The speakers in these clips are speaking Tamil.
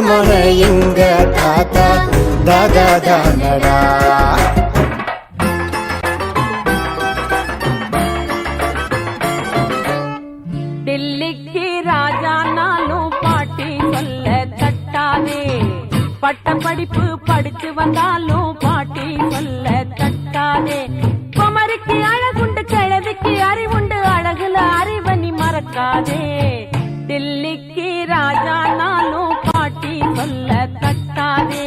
மன எங்க தாத்தா? தாதா தானடா? டெல்லிக்கு ராஜா நானும் பாட்டி சொல்ல தட்டாதே. பட்ட படிப்பு படிச்சு வந்தாலும் பாட்டி சொல்ல தட்டாதே. குமரிக்கு அழகுண்டு கிழவிக்கு அறிவுண்டு அழகுல அறிவனி மறக்காதே. டெல்லிக்கு ராஜா நானும் சொல்ல தட்டாதே.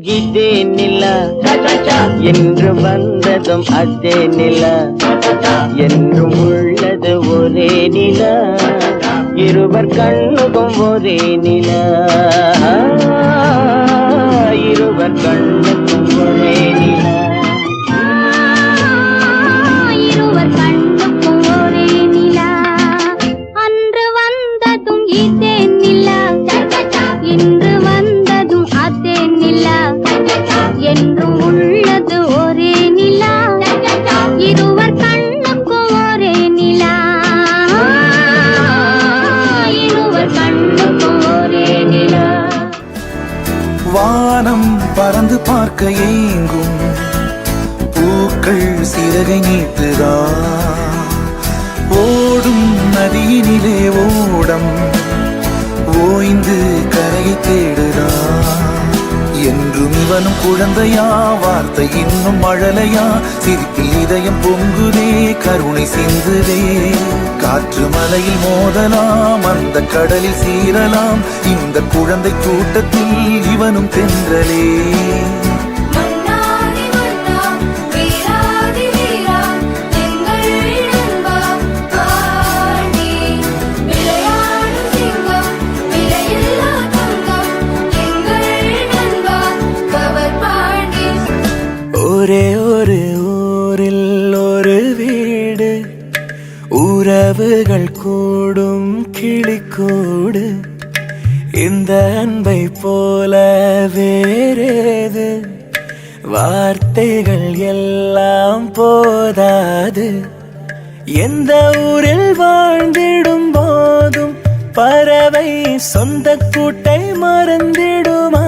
இதே நில. என்று வந்ததும் அதே நில. என்றும் உள்ளது ஒரே நில. இருவர் கண்ணுக்கும் ஒரே நில. இருவர் கண்ணுக்கும் பறந்து பார்க்க ஏங்கும். பூக்கள் சிறகை நீட்டுதா? ஓடும் நதியினிலே ஓடம். ஓய்ந்து கரையை தேடுதா? என்றும் இவனும் குழந்தையா வார்த்தை இன்னும் மழலையா சிரிப்பில் இதயம் பொங்குதே. கருணை சிந்துதே காற்று மலையில் மோதலாம் அந்த கடலில் சீரலாம் இந்த குழந்தை கூட்டத்தில் இவனும் தென்றலே. ஒரே ஒரு ஊரில் ஒரு வீடு கனவுகள் கூடும் கிளிக்கூடு இந்த அன்பை போல வேறேது? வார்த்தைகள் எல்லாம் போதாது. எந்த ஊரில் வாழ்ந்திடும் போதும் பறவை சொந்த கூட்டை மறந்திடுமா?